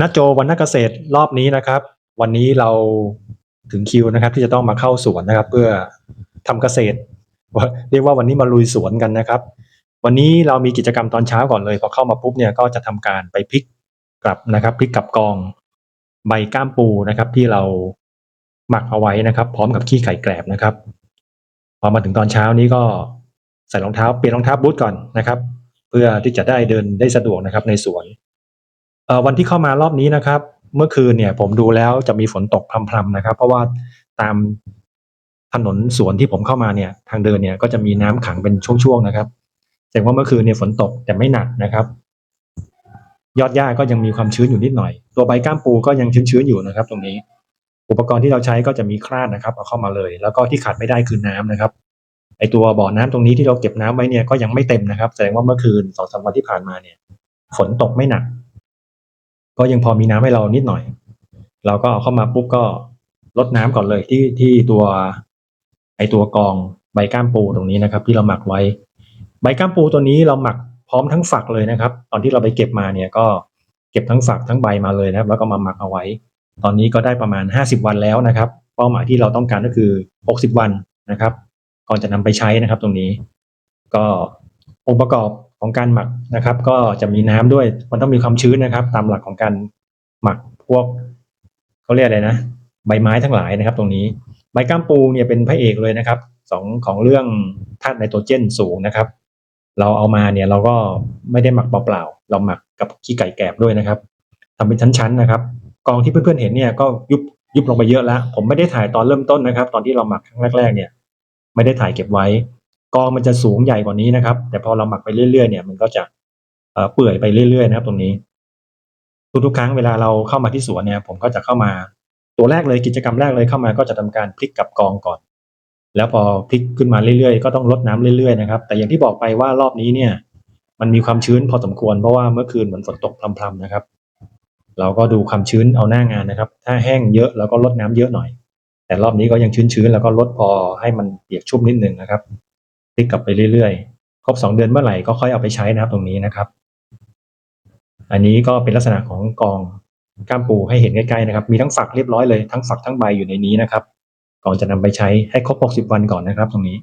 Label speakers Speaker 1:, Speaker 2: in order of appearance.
Speaker 1: ณโจวันนักเกษตรรอบนี้นะครับ วันนี้เราถึงคิวนะครับ ที่จะต้องมาเข้าสวนนะครับ เพื่อทำเกษตรเรียกว่าวันนี้มาลุยสวนกันนะครับ วันนี้เรามีกิจกรรมตอนเช้าก่อนเลยพอเข้ามาปุ๊บเนี่ยก็จะทำการไปพลิกกลับนะครับพลิกกลับกองใบก้ามปูนะครับ ที่เราหมักเอาไว้นะครับ พร้อมกับขี้ไข่แกลบนะครับพอมาถึงตอนเช้านี้ก็ใส่รองเท้าเปลี่ยนรองเท้าบูทก่อนนะครับ เพื่อที่จะได้เดินได้สะดวกนะครับในสวน วันที่เข้ามารอบนี้นะครับ เมื่อคืนเนี่ยผมดูแล้วจะมีฝนตกพรำๆนะครับ เพราะว่าตามถนนสวนที่ผมเข้ามาเนี่ยทางเดินเนี่ยก็จะมีน้ำขังเป็นช่วงๆนะครับแสดงว่าเมื่อคืนเนี่ยฝนตกแต่ไม่หนักนะครับ ยอดหญ้าก็ยังมีความชื้นอยู่นิดหน่อย ตัวใบก้ามปูก็ยังชื้นๆอยู่นะครับ ตรงนี้ อุปกรณ์ที่เราใช้ก็จะมีคราดนะครับ เอาเข้ามาเลย แล้วก็ที่ขาดไม่ได้คือน้ำนะครับไอตัวบ่อน้ำตรงนี้ที่เราเก็บน้ำไว้เนี่ยก็ยังไม่เต็มนะครับ แสดงว่าเมื่อคืนสองสามวันที่ผ่านมาเนี่ย ฝนตกไม่หนัก ก็ยังพอมีน้ำให้เรานิดหน่อย เราก็เอาเข้ามาปุ๊บก็ลดน้ำก่อนเลยที่ที่ตัวไอตัวกองใบก้ามปูตรงนี้นะครับ ที่เราหมักไว้ ใบก้ามปูตัวนี้เราหมักพร้อมทั้งฝักเลยนะครับ ตอนที่เราไปเก็บมาเนี่ยก็เก็บทั้งฝักทั้งใบมาเลยนะครับ แล้วก็มาหมักเอาไว้ ตอนนี้ก็ได้ประมาณ 50 วันแล้วนะครับ เป้าหมายที่เราต้องการก็คือ 60 วันนะครับ ก่อนจะนำไปใช้นะครับ ตรงนี้ ก็องค์ประกอบ ของการหมักนะครับ ก็จะมีน้ำด้วย มันต้องมีความชื้นนะครับ ตามหลักของการหมักพวกเขาเรียกอะไรนะใบไม้ทั้งหลายนะครับ ตรงนี้ใบก้ามปูเนี่ยเป็นพระเอกเลยนะครับสองของเรื่องธาตุไนโตรเจนสูงนะครับ เราเอามาเนี่ยเราก็ไม่ได้หมักเปล่าๆเราหมักกับขี้ไก่แกบด้วยนะครับทำเป็นชั้นๆนะครับ กองที่เพื่อนๆเห็นเนี่ยก็ยุบยุบลงไปเยอะแล้ว ผมไม่ได้ถ่ายตอนเริ่มต้นนะครับ ตอนที่เราหมักครั้งแรกๆเนี่ย ไม่ได้ถ่ายเก็บไว้ กองมันจะสูงใหญ่กว่านี้นะครับ แต่พอเราหมักไปเรื่อยๆเนี่ยมันก็จะเอ่อเปื่อยไปเรื่อยๆนะครับตรงนี้ ทุกๆครั้งเวลาเราเข้ามาที่สวนเนี่ย ผมก็จะเข้ามาตัวแรกเลยกิจกรรมแรกเลยเข้ามาก็จะทำการพลิกกับกองก่อน แล้วพอพลิกขึ้นมาเรื่อยๆก็ต้องลดน้ำเรื่อยๆนะครับ แต่อย่างที่บอกไปว่ารอบนี้เนี่ย มันมีความชื้นพอสมควรเพราะว่าเมื่อคืนเหมือนฝนตกพรำๆนะครับ เราก็ดูความชื้นเอาหน้างานนะครับ ถ้าแห้งเยอะเราก็ลดน้ำเยอะหน่อย แต่รอบนี้ก็ยังชื้นๆแล้วก็ลดพอให้มันเปียกชุ่มนิดนึงนะครับ ติกกลับไปเรื่อยๆ ครบสองเดือนเมื่อไหร่ก็ค่อยเอาไปใช้นะครับตรงนี้นะครับ อันนี้ก็เป็นลักษณะของกองก้ามปูให้เห็นใกล้ๆนะครับ มีทั้งฝักเรียบร้อยเลยทั้งฝักทั้งใบอยู่ในนี้นะครับ ก่อนจะนำไปใช้ให้ครบ 60 วันก่อนนะครับ ตรงนี้